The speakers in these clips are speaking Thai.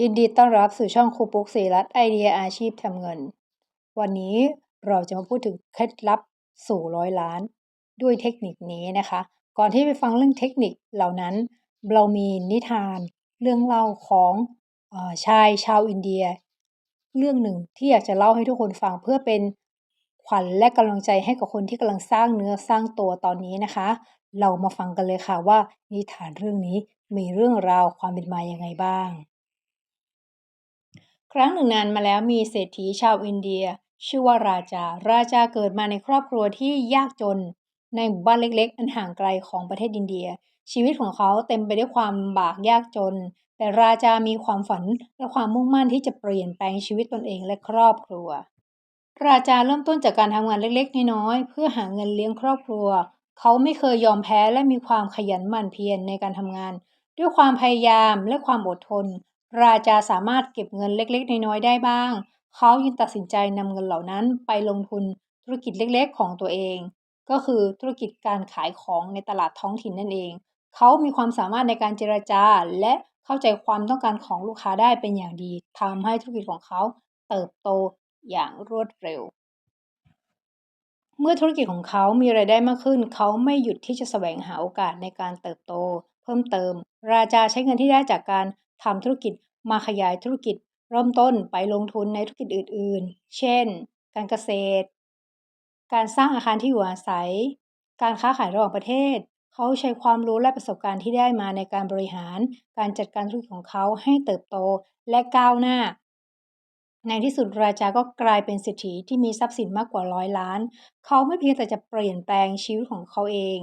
ยินดีต้อนรับสู่ช่องครูปุ๊กศรีรัตน์ไอเดียอาชีพทำเงิน วันนี้เราจะมาพูดถึงเคล็ดลับสู่ร้อยล้าน ด้วยเทคนิคนี้นะคะ ก่อนที่ไปฟังเรื่องเทคนิคเหล่านั้น เรามีนิทานเรื่องเล่าของอชายชาวอินเดีย เรื่องหนึ่งที่อยากจะเล่าให้ทุกคนฟังเพื่อเป็นขวัญและกำลังใจให้กับคนที่กำลังสร้างเนื้อสร้างตัวตอนนี้นะคะ เรามาฟังกันเลยค่ะว่านิทานเรื่องนี้มีเรื่องราวความเป็นมาอย่างไงบ้าง ครั้งหนึ่งนานมาแล้วมีเศรษฐีชาวอินเดีย ชื่อว่าราจา ราจาเกิดมาในครอบครัวที่ยากจน ในหมู่บ้านเล็ก ๆ อันห่างไกลของประเทศอินเดีย ชีวิตของเขาเต็มไปด้วยความบากยากจน แต่ราจามีความฝันและความมุ่งมั่นที่จะเปลี่ยนแปลงชีวิตตนเองและครอบครัว ราจาเริ่มต้นจากการทำงานเล็กๆน้อยๆเพื่อหาเงินเลี้ยงครอบครัว เขาไม่เคยยอมแพ้และมีความขยันหมั่นเพียรในการทำงานด้วยความพยายามและความอดทน ราจาสามารถเก็บเงินเล็กๆ น้อยๆได้บ้าง เขายึงตัดสินใจนำเงินเหล่านั้นไปลงทุนธุรกิจเล็กๆ ของตัวเอง ก็คือธุรกิจการขายของในตลาดท้องถิ่นนั่นเอง เขามีความสามารถในการเจรจาและเข้าใจความต้องการของลูกค้าได้เป็นอย่างดีทำให้ธุรกิจของเขาเติบโตอย่างรวดเร็ว เมื่อธุรกิจของเขามีไรายได้มากขึ้น เขาไม่หยุดที่จะแสวงหาโอกาสในการเติบโต เพิ่มเติม ราจาใช้เงินที่ได้จากการทำธุรกิจ มาขยายธุรกิจเริ่มต้นไปลงทุนในธุรกิจอื่น ๆ เช่น การเกษตร การสร้างอาคารที่อยู่อาศัย การค้าขายระหว่างประเทศ เขาใช้ความรู้และประสบการณ์ที่ได้มาในการบริหาร การจัดการธุรกิจของเขาให้เติบโตและก้าวหน้า ในที่สุดราจาก็กลายเป็นเศรษฐีที่มีทรัพย์สินมากกว่าร้อยล้าน เขาไม่เพียงแต่จะเปลี่ยนแปลงชีวิตของเขาเอง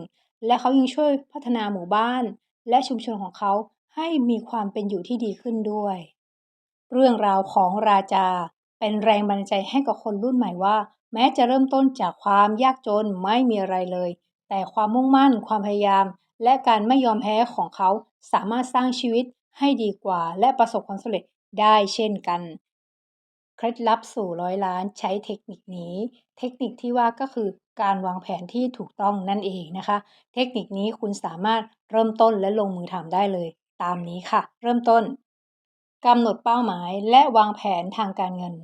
และเขายังช่วยพัฒนาหมู่บ้าน และชุมชนของเขา ให้มีความเป็นอยู่ที่ดีขึ้นด้วย เรื่องราวของราจาเป็นแรงบันดาลใจให้กับคนรุ่นใหม่ว่า แม้จะเริ่มต้นจากความยากจนไม่มีอะไรเลย แต่ความมุ่งมั่นความพยายาม และการไม่ยอมแพ้ของเขาสามารถสร้างชีวิตให้ดีกว่า และประสบความสำเร็จได้เช่นกัน เคล็ดลับสู่ร้อยล้านใช้เทคนิคนี้ เทคนิคที่ว่าก็คือการวางแผนที่ถูกต้องนั่นเองนะคะ เทคนิคนี้คุณสามารถเริ่มต้นและลงมือทำได้เลย ตามนี้ค่ะ เริ่มต้นกำหนดเป้าหมายและวางแผนทางการเงิน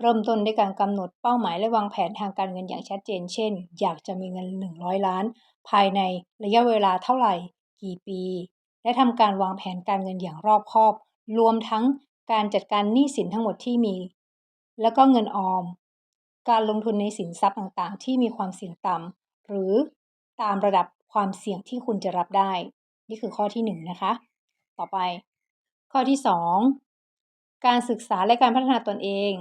เริ่มต้นด้วยการกำหนดเป้าหมายและวางแผนทางการเงินอย่างชัดเจน เช่น อยากจะมีเงิน 100 ล้าน ภายในระยะเวลาเท่าไหร่ กี่ปี และทำการวางแผนการเงินอย่างรอบคอบ รวมทั้งการจัดการหนี้สินทั้งหมดที่มี แล้วก็เงินออม การลงทุนในสินทรัพย์ต่างๆ ที่มีความเสี่ยงต่ำหรือตามระดับความเสี่ยงที่คุณจะรับได้ นี่คือข้อที่1นนะคะ ต่อไป ข้อที่ 2 การศึกษาและการพัฒนาตนเอง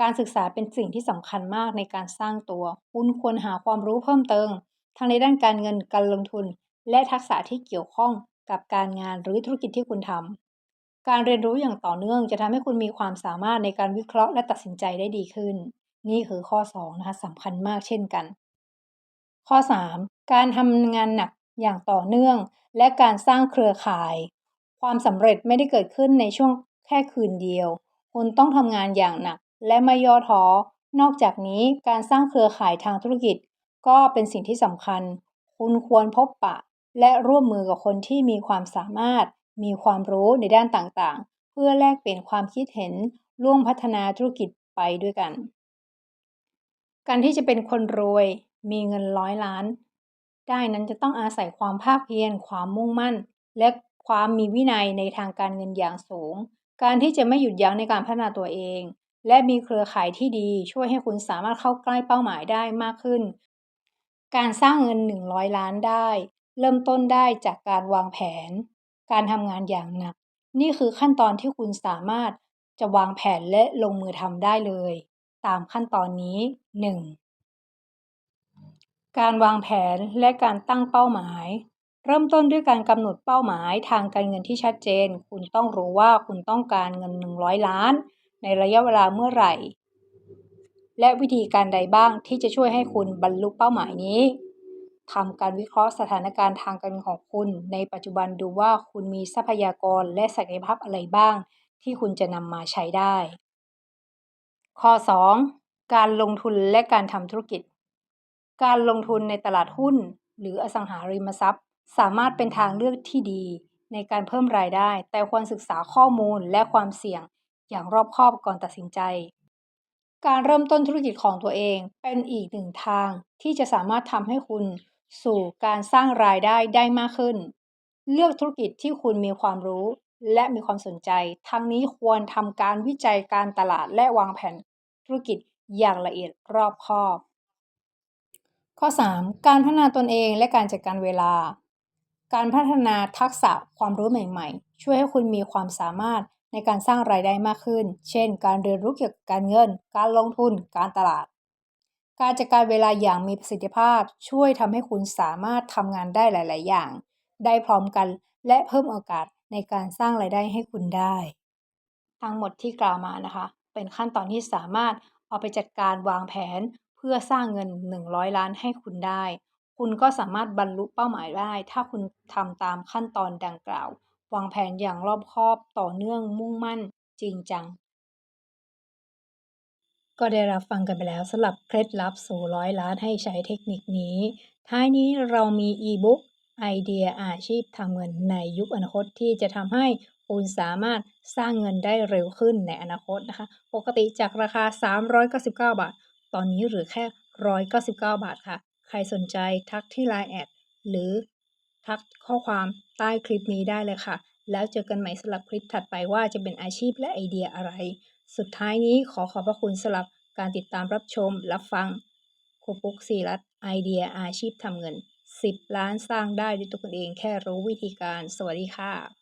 การศึกษาเป็นสิ่งที่สำคัญมากในการสร้างตัว คุณควรหาความรู้เพิ่มเติม ทั้งในด้านการเงินการลงทุน และทักษะที่เกี่ยวข้องกับการงานหรือธุรกิจที่คุณทำการเรียนรู้อย่างต่อเนื่องจะทำให้คุณมีความสามารถในการวิเคราะห์และตัดสินใจได้ดีขึ้น นี่คือข้อ2นะคะสำคัญมากเช่นกัน ข้อ 3 การทำงานหนักอย่างต่อเนื่อง และการสร้างเครือข่าย ความสำเร็จไม่ได้เกิดขึ้นในช่วงแค่คืนเดียว คุณต้องทำงานอย่างหนัก และไม่ย่อท้อ นอกจากนี้การสร้างเครือข่ายทางธุรกิจ ก็เป็นสิ่งที่สำคัญ คุณควรพบปะ และร่วมมือกับคนที่มีความสามารถ มีความรู้ในด้านต่างๆ เพื่อแลกเปลี่ยนความคิดเห็นร่วมพัฒนาธุรกิจไปด้วยกัน การที่จะเป็นคนรวย มีเงินร้อยล้าน ได้นั้นจะต้องอาศัยความภาคเพียรความมุ่งมั่น และ ความมีวินัยในทางการเงินอย่างสูง การที่จะไม่หยุดยั้งในการพัฒนาตัวเอง และมีเครือข่ายที่ดีช่วยให้คุณสามารถเข้าใกล้เป้าหมายได้มากขึ้น การสร้างเงิน 100 ล้านได้ เริ่มต้นได้จากการวางแผน การทำงานอย่างหนัก นี่คือขั้นตอนที่คุณสามารถจะวางแผนและลงมือทำได้เลย ตามขั้นตอนนี้ 1. การวางแผนและการตั้งเป้าหมาย เริ่มต้นด้วยการกำหนดเป้าหมายทางการเงินที่ชัดเจน คุณต้องรู้ว่าคุณต้องการเงิน 100 ล้าน ในระยะเวลาเมื่อไหร่ และวิธีการใดบ้างที่จะช่วยให้คุณบรรลุเป้าหมายนี้ทำการวิเคราะห์สถานการณ์ทางการเงินของคุณ ในปัจจุบันดูว่าคุณมีทรัพยากรและศักยภาพอะไรบ้าง ที่คุณจะนำมาใช้ได้ ข้อ 2. การลงทุนและการทำธุรกิจ การลงทุนในตลาดหุ้น หรืออสังหาริมทรัพย์ สามารถเป็นทางเลือกที่ดีในการเพิ่มรายได้ แต่ควรศึกษาข้อมูลและความเสี่ยงอย่างรอบคอบก่อนตัดสินใจ การเริ่มต้นธุรกิจของตัวเองเป็นอีกหนึ่งทางที่จะสามารถทำให้คุณสู่การสร้างรายได้ได้มากขึ้น เลือกธุรกิจที่คุณมีความรู้และมีความสนใจ ทั้งนี้ควรทำการวิจัยการตลาดและวางแผนธุรกิจอย่างละเอียดรอบคอบ ข้อ 3. การพัฒนาตนเองและการจัดการเวลา การพัฒนาทักษะความรู้ใหม่ๆ ช่วยให้คุณมีความสามารถในการสร้างรายได้มากขึ้น เช่น การเรียนรู้เกี่ยวกับการเงิน การลงทุน การตลาด การจัดการเวลาอย่างมีประสิทธิภาพ ช่วยทำให้คุณสามารถทำงานได้หลาย ๆ อย่าง ได้พร้อมกันและเพิ่มโอกาสในการสร้างรายได้ให้คุณได้ ทั้งหมดที่กล่าวมานะคะ เป็นขั้นตอนที่สามารถเอาไปจัดการวางแผน เพื่อสร้างเงิน 100 ล้านให้คุณได้ คุณก็สามารถบรรลุเป้าหมายได้ ถ้าคุณทำตามขั้นตอนดังกล่าว วางแผนอย่างรอบคอบต่อเนื่องมุ่งมั่น จริงจัง ก็ได้รับฟังกันไปแล้วสำหรับเคล็ดลับสู่ร้อยล้านให้ใช้เทคนิคนี้ ท้ายนี้เรามีอีบุ๊กไอเดียอาชีพทำเงินในยุคอนาคตที่จะทำให้คุณสามารถสร้างเงินได้เร็วขึ้นในอนาคตนะคะ ปกติจากราคา 399 บาท ตอนนี้เหลือแค่ 199 บาทค่ะ ใครสนใจทักที่ Line แอดหรือทักข้อความใต้คลิปนี้ได้เลยค่ะ แล้วเจอกันใหม่สำหรับคลิปถัดไปว่าจะเป็นอาชีพและไอเดียอะไร สุดท้ายนี้ขอขอบพระคุณสำหรับการติดตามรับชมรับฟังครูปุ๊กศิรัตไอเดียอาชีพทำเงิน 10 ล้านสร้างได้ด้วยตัวคุณเองแค่รู้วิธีการ สวัสดีค่ะ